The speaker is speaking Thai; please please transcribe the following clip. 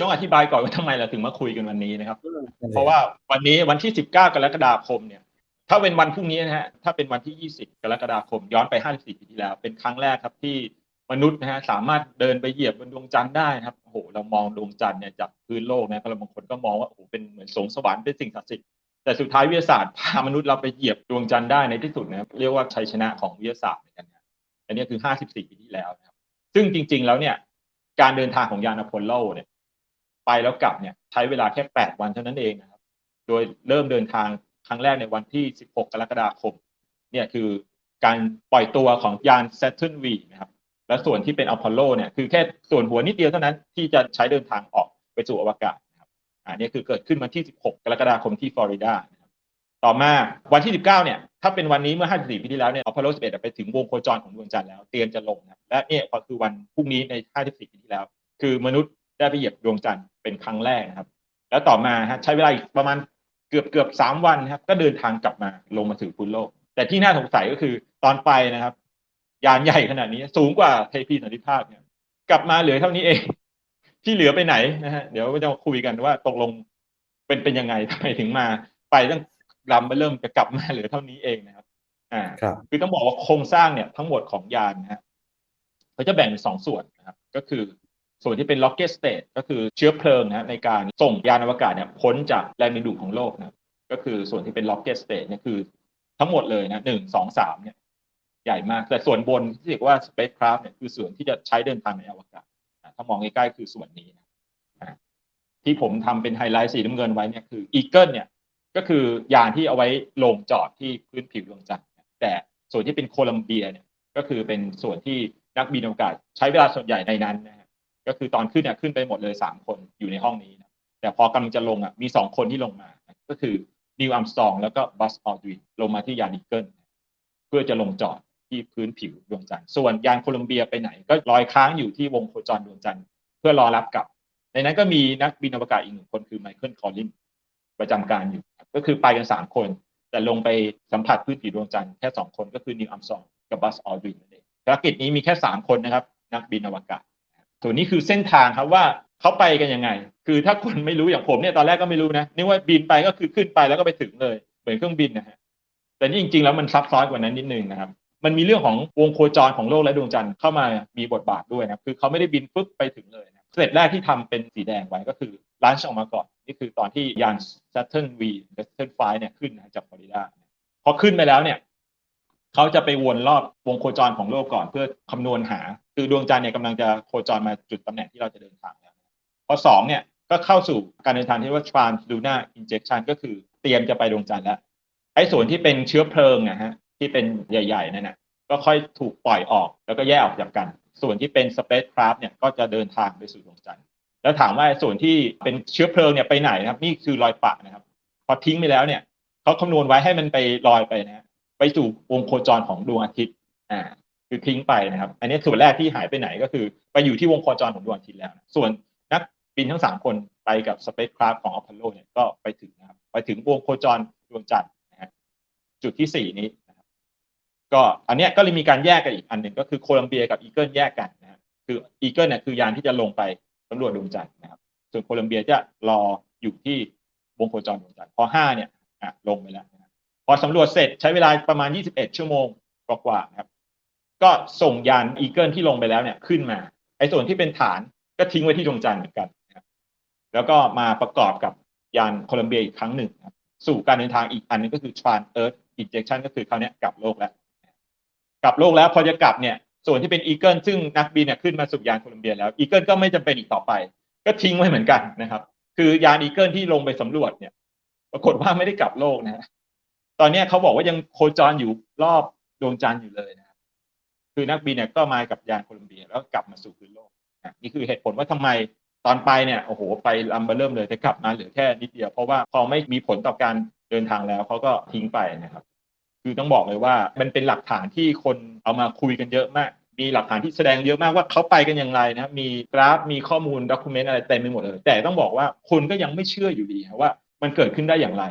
ต้องอธิบายก่อนว่าทำไมเราถึงมาคุยกันวันนี้นะครับ เพราะว่าวันนี้วันที่ 19 กรกฎาคมเนี่ย ถ้าเป็นวันพรุ่งนี้นะฮะ ถ้าเป็นวันที่ 20 กรกฎาคม ย้อนไป 54 ปีที่แล้ว เป็นครั้งแรกครับที่มนุษย์นะฮะสามารถเดินไปเหยียบบนดวงจันทร์ได้นะครับโอ้โหเรามองดวงจันทร์เนี่ยจากพื้นโลกนะก็บางคนก็มองว่าโอ้โหเป็นเหมือนสงสวรรค์เป็นสิ่งศักดิ์สิทธิ์แต่สุดท้ายวิทยาศาสตร์พามนุษย์เราไปเหยียบดวงจันทร์ได้ในที่สุดนะครับเรียกว่าชัยชนะของวิทยาศาสตร์เหมือนกันนะอันนี้คือ 54 ปีที่แล้วนะครับซึ่งจริง ๆ แล้วเนี่ยการเดินทางของยานอพอลโลเนี่ย ไปแล้วกลับเนี่ยใช้เวลาแค่ 8 วันเท่านั้นเองนะครับ โดยเริ่มเดินทางครั้งแรกในวันที่ 16 กรกฎาคม เนี่ยคือการปล่อยตัวของยาน Saturn V นะครับ และส่วนที่เป็นอพอลโลเนี่ยคือแค่ส่วนหัวนิดเดียวเท่านั้นที่จะใช้เดินทางออกไปสู่อวกาศนะครับอ่านี่คือเกิดขึ้นวันที่ 16 กรกฎาคมที่ฟลอริดานะครับต่อมาวันที่ 19 เนี่ยถ้าเป็นวันนี้เมื่อ 54 ปีที่แล้วเนี่ยอพอลโล 11 ไปถึงวงโคจรของดวงจันทร์แล้วเตรียมจะลงนะและเนี่ยก็คือวันพรุ่งนี้ใน 54 ปีที่แล้ว คือมนุษย์ ได้ไปเหยียบดวงจันทร์เป็นครั้งแรกนะครับ แล้วต่อมาฮะใช้เวลาอีกประมาณเกือบเกือบสามวันนะครับ ก็เดินทางกลับมาลงมาถึงพื้นโลก แต่ที่น่าสงสัยก็คือตอนไปนะครับ ยานใหญ่ขนาดนี้สูงกว่าเทพีสันติภาพเนี่ยกลับมาเหลือเท่านี้เอง ที่เหลือไปไหนนะฮะเดี๋ยวจะมาคุยกันว่าตกลงเป็นเป็นยังไงทำไมถึงมาไปตั้งลำไปเริ่มจะกลับมาเหลือเท่านี้เองนะครับ อ่าครับคือต้องบอกว่าโครงสร้างเนี่ยทั้งหมดของยานนะฮะเขาจะแบ่งเป็นสองส่วนนะครับ ก็คือ ส่วนที่เป็น rocket stage ก็คือเชื้อเพลิงนะฮะในการส่งยานอวกาศเนี่ยพ้นจากแรงดึงดูดของโลกนะก็คือส่วนที่เป็น rocket stage เนี่ยคือทั้งหมดเลยนะหนึ่งสองสามเนี่ยใหญ่มาก แต่ส่วนบนที่เรียกว่า spacecraft เนี่ยคือส่วนที่จะใช้เดินทางในอวกาศอะถ้ามองใกล้ๆคือส่วนนี้นะที่ผมทำเป็นไฮไลท์สีน้ำเงินไว้เนี่ยคือ Eagle เนี่ยก็คือยานที่เอาไว้ลงจอดที่พื้นผิวดวงจันทร์แต่ส่วนที่เป็นโคลัมเบียเนี่ยก็คือเป็นส่วนที่นักบินอวกาศใช้เวลาส่วนใหญ่ในนั้นนะฮะ ก็คือตอนขึ้นเนี่ยขึ้นไปหมดเลยสามคนอยู่ในห้องนี้นะแต่พอกำลังจะลงอะมีสองคนที่ลงมา ก็คือนิวอัมสตองแล้วก็บัสออดรินลงมาที่ยานอีเกิลเพื่อจะลงจอดที่พื้นผิวดวงจันทร์ส่วนยานโคลัมเบียไปไหน ก็ลอยค้างอยู่ที่วงโคจรดวงจันทร์เพื่อรอรับกลับ ในนั้นก็มีนักบินอวกาศอีกหนึ่งคนคือไมเคิลคอลลินประจำการอยู่ ก็คือไปกันสามคน แต่ลงไปสัมผัสพื้นผิวดวงจันทร์แค่สองคนก็คือนิวอัมซองกับบัสออดรินนั่นเองภารกิจนี้มีแค่สามคนนะครับ นักบินอวกาศ ส่วนนี้คือเส้นทางครับว่าเขาไปกันยังไง คือถ้าคนไม่รู้อย่างผมเนี่ยตอนแรกก็ไม่รู้นะนึกว่าบินไปก็คือขึ้นไปแล้วก็ไปถึงเลย เหมือนเครื่องบินนะฮะแต่นี่จริงๆแล้วมันซับซ้อนกว่านั้นนิดนึงนะครับ มันมีเรื่องของวงโคจรของโลกและดวงจันทร์เข้ามามีบทบาทด้วยนะคือเขาไม่ได้บินปุ๊บไปถึงเลยนะสเต็ปแรกที่ทำเป็นสีแดงไว้ก็คือลันช์ออกมาก่อนนี่คือตอนที่ยาน Saturn V Saturn V เนี่ยขึ้นนะจากฟลอริดาพอขึ้นไปแล้วเนี่ยเขาจะไปวนรอบวงโคจรของโลกก่อนเพื่อคำนวณหา คือดวงจันทร์เนี่ยกำลังจะโคจรมาจุดตำแหน่งที่เราจะเดินทางแล้วพอสองเนี่ยก็เข้าสู่การเดินทางที่ว่า translunar injection ก็คือเตรียมจะไปดวงจันทร์แล้วไอ้ส่วนที่เป็นเชื้อเพลิงนะฮะที่เป็นใหญ่ๆนั่นนะก็ค่อยถูกปล่อยออกแล้วก็แยกออกจากกัน ส่วนที่เป็น spacecraft เนี่ยก็จะเดินทางไปสู่ดวงจันทร์แล้วถามว่าส่วนที่เป็นเชื้อเพลิงเนี่ยไปไหนนะครับ นี่คือรอยปะนะครับ พอทิ้งไปแล้วเนี่ยเขาคำนวณไว้ให้มันไปลอยไปนะไปสู่วงโคจรของดวงอาทิตย์อ่า คือทิ้งไปนะครับ อันนี้ส่วนแรกที่หายไปไหนก็คือ ไปอยู่ที่วงโคจรของดวงอาทิตย์แล้วนะส่วนนักบินทั้งสามคนไปกับ spacecraft ของอพอลโลเนี่ยก็ไปถึงนะครับไปถึงวงโคจรดวงจันทร์นะฮะจุดที่สี่นี้นะครับก็อันเนี้ยก็เลยมีการแยกกันอีกอันหนึ่งก็คือโคลัมเบียกับอีเกิลแยกกันนะฮะคืออีเกิลเนี่ยคือยานที่จะลงไปสำรวจดวงจันทร์นะครับ ส่วนโคลัมเบียจะรออยู่ที่วงโคจรดวงจันทร์พอห้าเนี่ยอะลงไปแล้วนะพอสำรวจเสร็จใช้เวลาประมาณ 21 ชั่วโมงกว่าๆนะครับ ก็ส่งยานอีเกิลที่ลงไปแล้วเนี่ยขึ้นมา ไอ้ส่วนที่เป็นฐานก็ทิ้งไว้ที่ดวงจันทร์เหมือนกันแล้วก็มาประกอบกับยานโคลัมเบียอีกครั้งหนึ่งสู่การเดินทางอีกอันหนึงก็คือ trans earth injection ก็คือคราวเนี้ยกลับโลกแล้ว กลับโลกแล้วพอจะกลับเนี่ยส่วนที่เป็นอีเกิลซึ่งนักบินเนี่ยขึ้นมาสู่ยานโคลัมเบียแล้วอีเกิลก็ไม่จำเป็นอีกต่อไป ก็ทิ้งไว้เหมือนกันนะครับ คือยานอีเกิลที่ลงไปสำรวจเนี่ย ปรากฏว่าไม่ได้กลับโลกนะฮะตอนนี้เขาบอกว่ายังโคจรอยู่รอบดวงจันทร์อยู่เลยนะ คือนักบินเนี่ยก็มากับยานโคลัมเบีย แล้วกลับมาสู่พื้นโลกนี่คือเหตุผลว่าทำไมตอนไปเนี่ยโอ้โหไปลำเบอร์เริ่มเลยแต่กลับมาเหลือแค่นิดเดียว เพราะว่าพอไม่มีผลต่อการเดินทางแล้วเขาก็ทิ้งไปนะครับ คือต้องบอกเลยว่ามันเป็นหลักฐานที่คนเอามาคุยกันเยอะมาก มีหลักฐานที่แสดงเยอะมากว่าเขาไปกันอย่างไรนะมีกราฟมีข้อมูลด็อกิเมนต์อะไรเต็มไปหมดเลย แต่ต้องบอกว่าคนก็ยังไม่เชื่ออยู่ดีว่ามันเกิดขึ้นได้อย่างไร